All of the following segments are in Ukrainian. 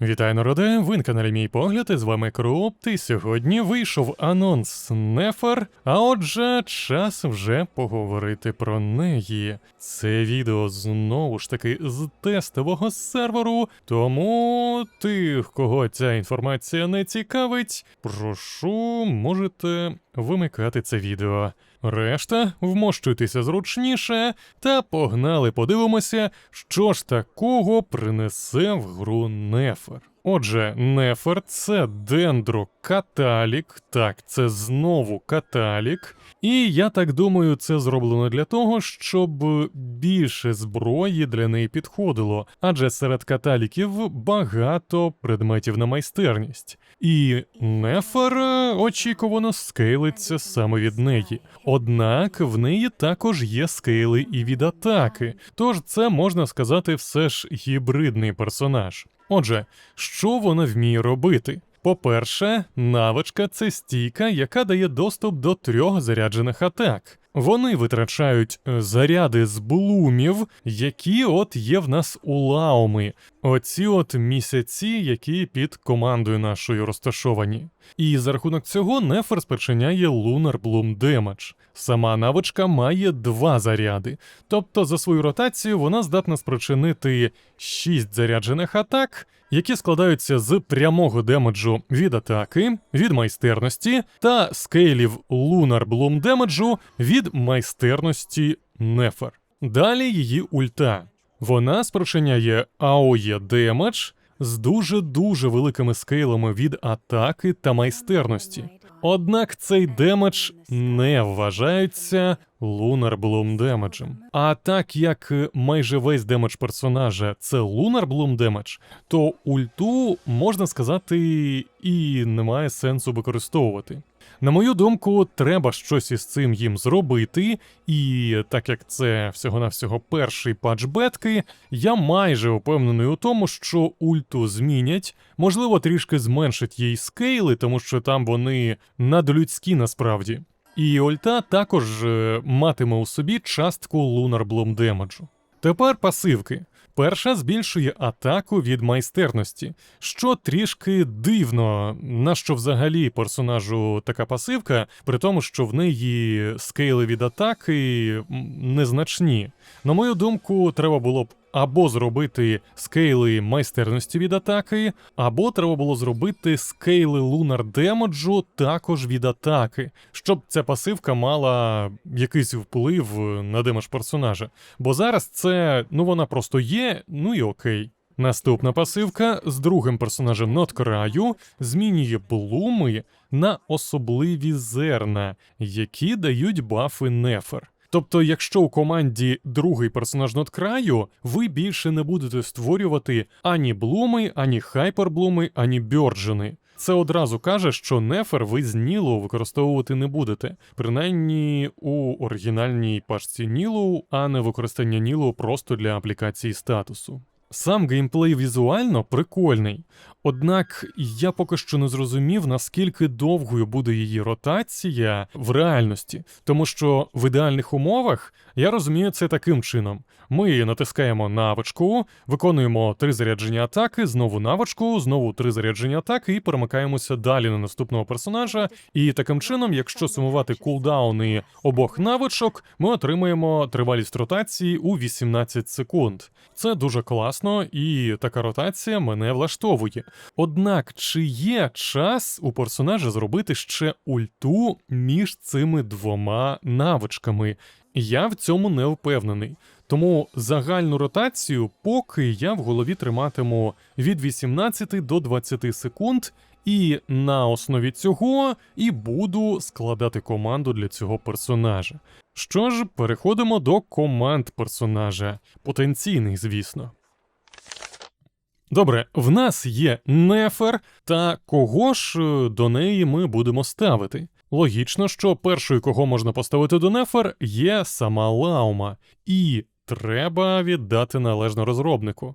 Вітаю народи, ви на каналі Мій Погляд, і з вами Крупт, і сьогодні вийшов анонс Нефер, а отже, час вже поговорити про неї. Це відео знову ж таки з тестового серверу, тому тих, кого ця інформація не цікавить, прошу, можете вимикати це відео. Решта вмощуйтеся зручніше та погнали подивимося, що ж такого принесе в гру Нефер. Отже, Нефер це дендрокаталік, так, це знову каталік. І я так думаю, це зроблено для того, щоб більше зброї для неї підходило, адже серед каталіків багато предметів на майстерність. І Нефер е, очікувано скейлиться саме від неї. Однак в неї також є скейли і від атаки, тож це можна сказати все ж гібридний персонаж. Отже, що вона вміє робити? По-перше, навичка це стійка, яка дає доступ до трьох заряджених атак. Вони витрачають е, заряди з блумів, які от є в нас у лауми. Оці от місяці, які під командою нашою розташовані. І за рахунок цього Нефер спричиняє Lunar Bloom Damage. Сама навичка має два заряди. Тобто за свою ротацію вона здатна спричинити 6 заряджених атак, які складаються з прямого демеджу від атаки, від майстерності та скейлів Lunar Bloom демеджу від майстерності Нефер. Далі її ульта. Вона спричиняє AOE демедж з дуже-дуже великими скейлами від атаки та майстерності. Однак цей демедж не вважається Лунар Блум демеджем. А так як майже весь демедж персонажа це Лунар Блум демедж, то ульту можна сказати і немає сенсу використовувати. На мою думку, треба щось із цим їм зробити, і так як це всього-навсього перший патч бетки, я майже упевнений у тому, що ульту змінять, можливо, трішки зменшить їй скейли, тому що там вони надлюдські насправді. І ульта також е, матиме у собі частку Bloom демеджу. Тепер пасивки. Перша збільшує атаку від майстерності, що трішки дивно, на що взагалі персонажу така пасивка, при тому, що в неї скейли від атаки незначні. На мою думку, треба було б або зробити скейли майстерності від атаки, або треба було зробити скейли лунар демеджу також від атаки, щоб ця пасивка мала якийсь вплив на демедж персонажа. Бо зараз це, ну вона просто є, ну і окей. Наступна пасивка з другим персонажем Ноткраю змінює блуми на особливі зерна, які дають бафи Нефер. Тобто, якщо у команді другий персонаж над краю, ви більше не будете створювати ані блуми, ані хайперблуми, ані бьорджини. Це одразу каже, що нефер ви з Нілу використовувати не будете, принаймні у оригінальній пашці Нілу, а не використання Нілу просто для аплікації статусу. Сам геймплей візуально прикольний, однак я поки що не зрозумів, наскільки довгою буде її ротація в реальності, тому що в ідеальних умовах я розумію це таким чином: ми натискаємо навичку, виконуємо три зарядження атаки, знову навичку, знову три зарядження атаки і перемикаємося далі на наступного персонажа. І таким чином, якщо сумувати кулдауни обох навичок, ми отримаємо тривалість ротації у 18 секунд. Це дуже класно, і така ротація мене влаштовує. Однак, чи є час у персонажа зробити ще ульту між цими двома навичками? Я в цьому не впевнений. Тому загальну ротацію поки я в голові триматиму від 18 до 20 секунд, і на основі цього і буду складати команду для цього персонажа. Що ж, переходимо до команд персонажа, потенційних, звісно. Добре, в нас є Нефер, та кого ж е, до неї ми будемо ставити? Логічно, що першою, кого можна поставити до Нефер, є сама Лаума, і треба віддати належно розробнику.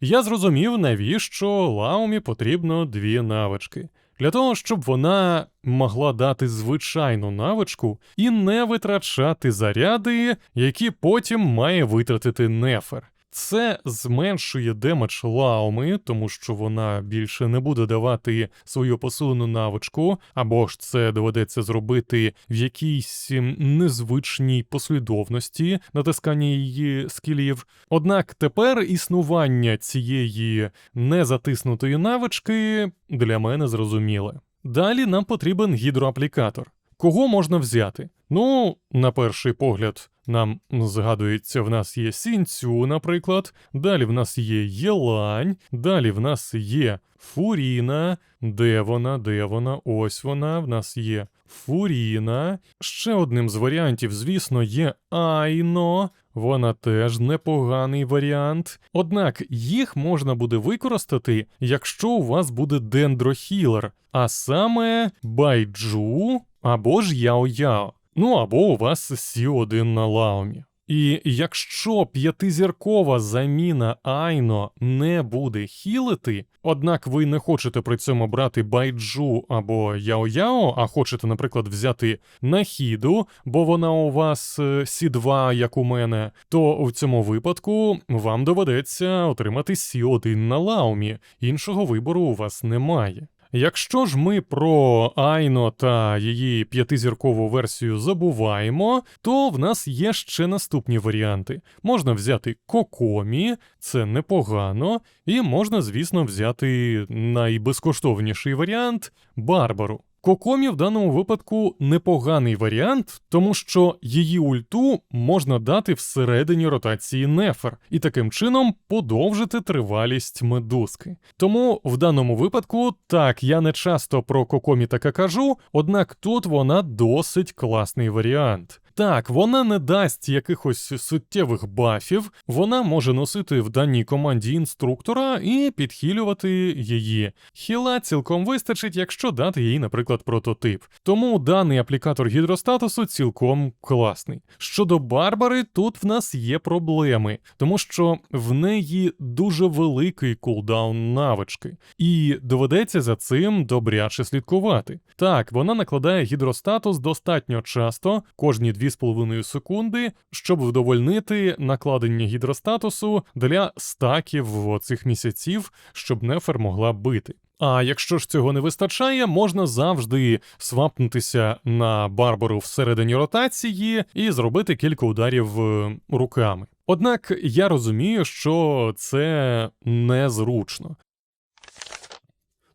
Я зрозумів, навіщо Лаумі потрібно дві навички. Для того, щоб вона могла дати звичайну навичку і не витрачати заряди, які потім має витратити Нефер. Це зменшує демедж лауми, тому що вона більше не буде давати свою посилену навичку, або ж це доведеться зробити в якійсь незвичній послідовності натискання її скілів. Однак тепер існування цієї незатиснутої навички для мене зрозуміле. Далі нам потрібен гідроаплікатор. Кого можна взяти? Ну, на перший погляд, нам згадується, в нас є сінцю, наприклад. Далі в нас є Єлань, далі в нас є Фуріна. Де вона? Де вона? Ось вона. В нас є Фуріна. Ще одним з варіантів, звісно, є Айно. Вона теж непоганий варіант. Однак їх можна буде використати, якщо у вас буде дендрохілер, а саме байджу або ж яо-яо. Ну або у вас Сі-1 на лаумі. І якщо п'ятизіркова заміна Айно не буде хілити, однак ви не хочете при цьому брати байджу або яо-яо, а хочете, наприклад, взяти нахіду, бо вона у вас е, Сі2, як у мене, то в цьому випадку вам доведеться отримати Сі1 на лаумі. Іншого вибору у вас немає. Якщо ж ми про Айно та її п'ятизіркову версію забуваємо, то в нас є ще наступні варіанти. Можна взяти Кокомі, це непогано, і можна, звісно, взяти найбезкоштовніший варіант Барбару. Кокомі в даному випадку непоганий варіант, тому що її ульту можна дати всередині ротації Нефер і таким чином подовжити тривалість медузки. Тому в даному випадку, так, я не часто про Кокомі таке кажу, однак тут вона досить класний варіант. Так, вона не дасть якихось суттєвих бафів, вона може носити в даній команді інструктора і підхилювати її. Хіла цілком вистачить, якщо дати їй, наприклад, прототип. Тому даний аплікатор гідростатусу цілком класний. Щодо Барбари, тут в нас є проблеми, тому що в неї дуже великий кулдаун навички, і доведеться за цим добряче слідкувати. Так, вона накладає гідростатус достатньо часто, кожні 2,5 секунди, щоб вдовольнити накладення гідростатусу для стаків оцих місяців, щоб нефер могла бити. А якщо ж цього не вистачає, можна завжди свапнутися на барбару всередині ротації і зробити кілька ударів е, руками. Однак я розумію, що це незручно.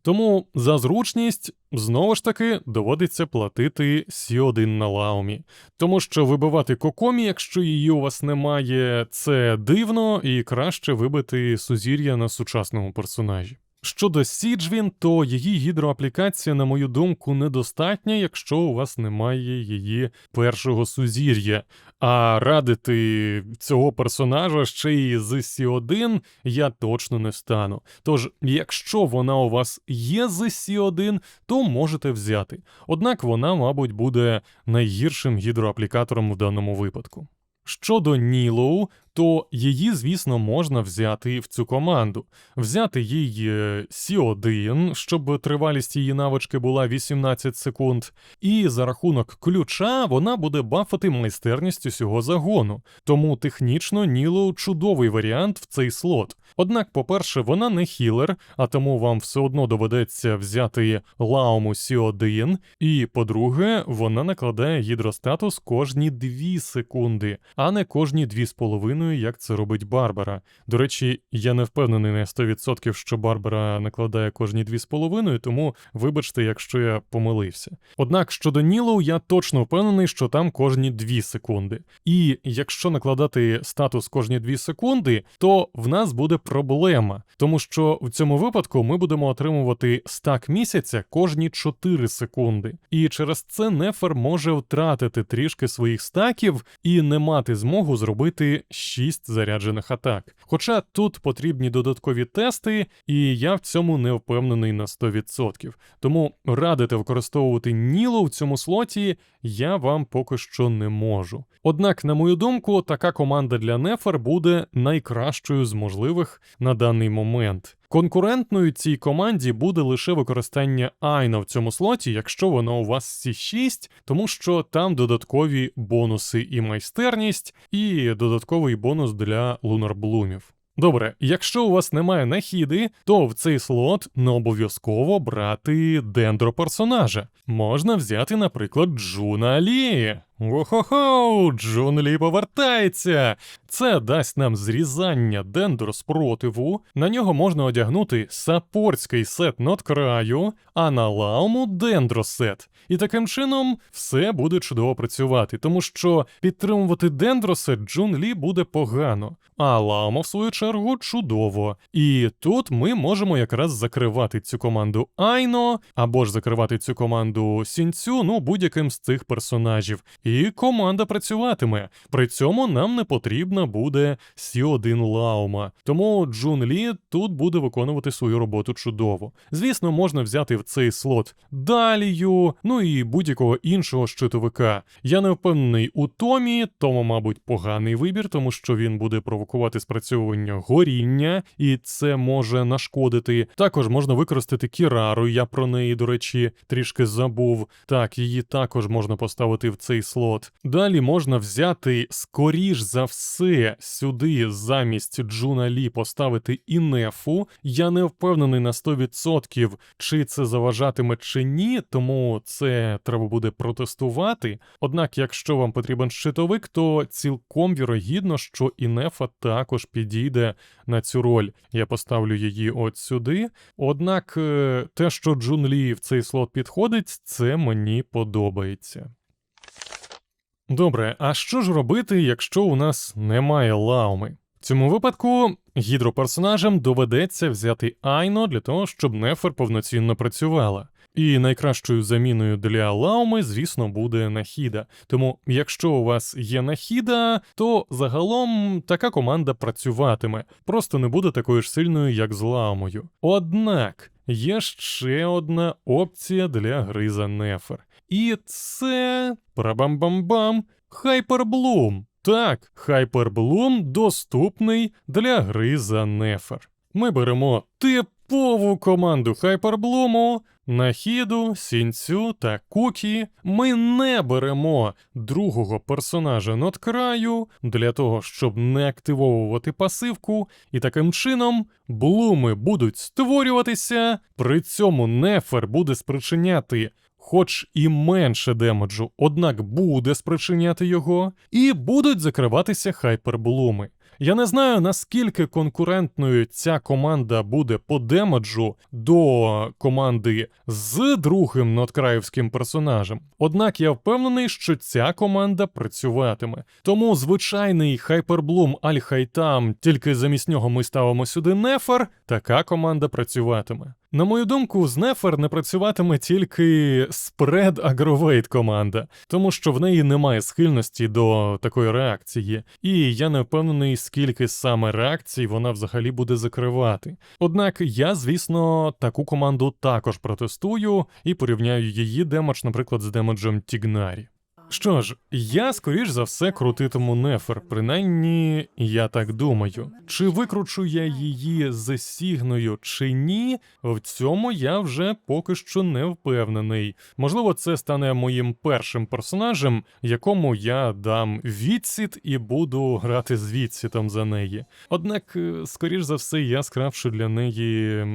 Тому за зручність знову ж таки доводиться платити Сі1 на лаумі. Тому що вибивати кокомі, якщо її у вас немає, це дивно і краще вибити сузір'я на сучасному персонажі. Щодо Сіджвін, то її гідроаплікація, на мою думку, недостатня, якщо у вас немає її першого сузір'я. А радити цього персонажа ще й з Сі1 я точно не стану. Тож, якщо вона у вас є з Сі1, то можете взяти. Однак вона, мабуть, буде найгіршим гідроаплікатором в даному випадку. Щодо Нілоу, то її, звісно, можна взяти в цю команду, взяти їй е, Сі1, щоб тривалість її навички була 18 секунд, і за рахунок ключа вона буде бафати майстерність усього загону. Тому технічно Нілоу чудовий варіант в цей слот. Однак, по-перше, вона не хілер, а тому вам все одно доведеться взяти Лауму Сі1, і по-друге, вона накладає гідростатус кожні 2 секунди, а не кожні 2,5, як це робить Барбара. До речі, я не впевнений на 100%, що Барбара накладає кожні 2,5, тому вибачте, якщо я помилився. Однак щодо Нілоу, я точно впевнений, що там кожні 2 секунди. І якщо накладати статус кожні 2 секунди, то в нас буде проблема, тому що в цьому випадку ми будемо отримувати стак місяця кожні 4 секунди. І через це Нефер може втратити трішки своїх стаків і не мати змогу зробити 6 заряджених атак. Хоча тут потрібні додаткові тести, і я в цьому не впевнений на 100%. Тому радити використовувати Ніло в цьому слоті я вам поки що не можу. Однак, на мою думку, така команда для Нефер буде найкращою з можливих на даний момент. Конкурентною цій команді буде лише використання Айно в цьому слоті, якщо воно у вас C6, тому що там додаткові бонуси і майстерність, і додатковий бонус для лунарблумів. Добре, якщо у вас немає нахіди, то в цей слот не обов'язково брати дендро персонажа. Можна взяти, наприклад, Джуна Лі. Охо-хо, Джун Лі повертається. Це дасть нам зрізання дендро спротиву. На нього можна одягнути саппортський сет ноткраю, а на лауму дендросет. І таким чином все буде чудово працювати, тому що підтримувати дендросет Джун Лі буде погано, а лаума, в свою чергу, чудово. І тут ми можемо якраз закривати цю команду Айно, або ж закривати цю команду Сінцю, ну будь-яким з цих персонажів. І команда працюватиме. При цьому нам не потрібна буде Сі-1 Лаума. Тому Джун Лі тут буде виконувати свою роботу чудово. Звісно, можна взяти в цей слот Далію, ну і будь-якого іншого щитовика. Я не впевнений у Томі, тому, мабуть, поганий вибір, тому що він буде провокувати спрацьовування горіння, і це може нашкодити. Також можна використати Кірару, я про неї, до речі, трішки забув. Так, її також можна поставити в цей слот. Далі можна взяти, скоріш за все, сюди замість Джуна Лі поставити Інефу. Я не впевнений на 100%, чи це заважатиме чи ні, тому це треба буде протестувати. Однак, якщо вам потрібен щитовик, то цілком вірогідно, що Інефа також підійде на цю роль. Я поставлю її от сюди. Однак е, те, що Джун Лі в цей слот підходить, це мені подобається. Добре, а що ж робити, якщо у нас немає лауми? В цьому випадку гідроперсонажам доведеться взяти Айно для того, щоб Нефер повноцінно працювала. І найкращою заміною для лауми, звісно, буде нахіда. Тому, якщо у вас є нахіда, то загалом така команда працюватиме, просто не буде такою ж сильною, як з лаумою. Однак є ще одна опція для гри за Нефер. І це прабам-бам-бам Хайперблум. Так, Хайперблум доступний для гри за Нефер. Ми беремо типову команду Хайперблуму, Нахіду, Сінцю та Кукі. Ми не беремо другого персонажа Ноткраю для того, щоб не активовувати пасивку, і таким чином блуми будуть створюватися, при цьому Нефер буде спричиняти. Хоч і менше демеджу, однак буде спричиняти його, і будуть закриватися хайперблуми. Я не знаю, наскільки конкурентною ця команда буде по демеджу до команди з другим надкраївським персонажем. Однак я впевнений, що ця команда працюватиме. Тому звичайний хайперблум Аль-Хайтам, тільки замість нього ми ставимо сюди Нефер, така команда працюватиме. На мою думку, з Нефер не працюватиме тільки спред агровейт команда, тому що в неї немає схильності до такої реакції, і я не впевнений, скільки саме реакцій вона взагалі буде закривати. Однак я, звісно, таку команду також протестую і порівняю її демедж, наприклад, з демеджем Тігнарі. Що ж, я скоріш за все крутитиму нефер, принаймні я так думаю. Чи викручу я її з сігною чи ні, в цьому я вже поки що не впевнений. Можливо, це стане моїм першим персонажем, якому я дам відсіт і буду грати з відсітом за неї. Однак, е, скоріш за все, я скрафчу для неї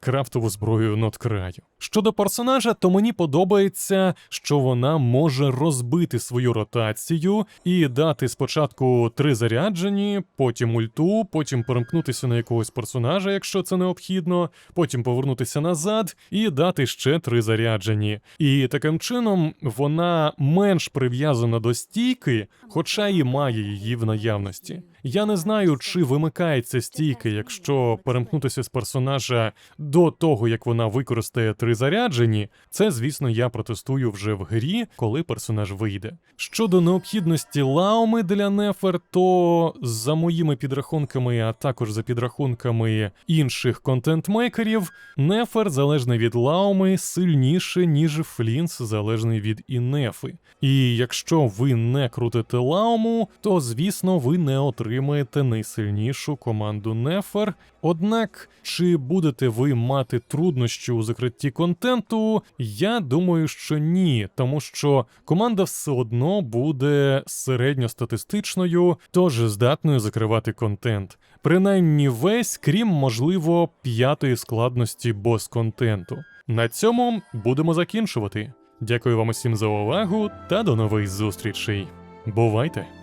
крафтову зброю ноткраю. Щодо персонажа, то мені подобається, що вона може розбити свою ротацію і дати спочатку три заряджені, потім ульту, потім перемкнутися на якогось персонажа, якщо це необхідно, потім повернутися назад і дати ще три заряджені. І таким чином вона менш прив'язана до стійки, хоча і має її в наявності. Я не знаю, чи вимикається стійка, якщо перемкнутися з персонажа до того, як вона використає три заряджені. Це, звісно, я протестую вже в грі, коли персонаж вийде. Щодо необхідності лауми для Нефер, то за моїми підрахунками, а також за підрахунками інших контентмейкерів, Нефер залежний від лауми сильніше, ніж Флінс залежний від Інефи. І якщо ви не крутите лауму, то звісно ви не отримаєте отримаєте найсильнішу команду Нефер. Однак, чи будете ви мати труднощі у закритті контенту? Я думаю, що ні, тому що команда все одно буде середньостатистичною, тож здатною закривати контент. Принаймні весь, крім, можливо, п'ятої складності бос-контенту. На цьому будемо закінчувати. Дякую вам усім за увагу та до нових зустрічей. Бувайте!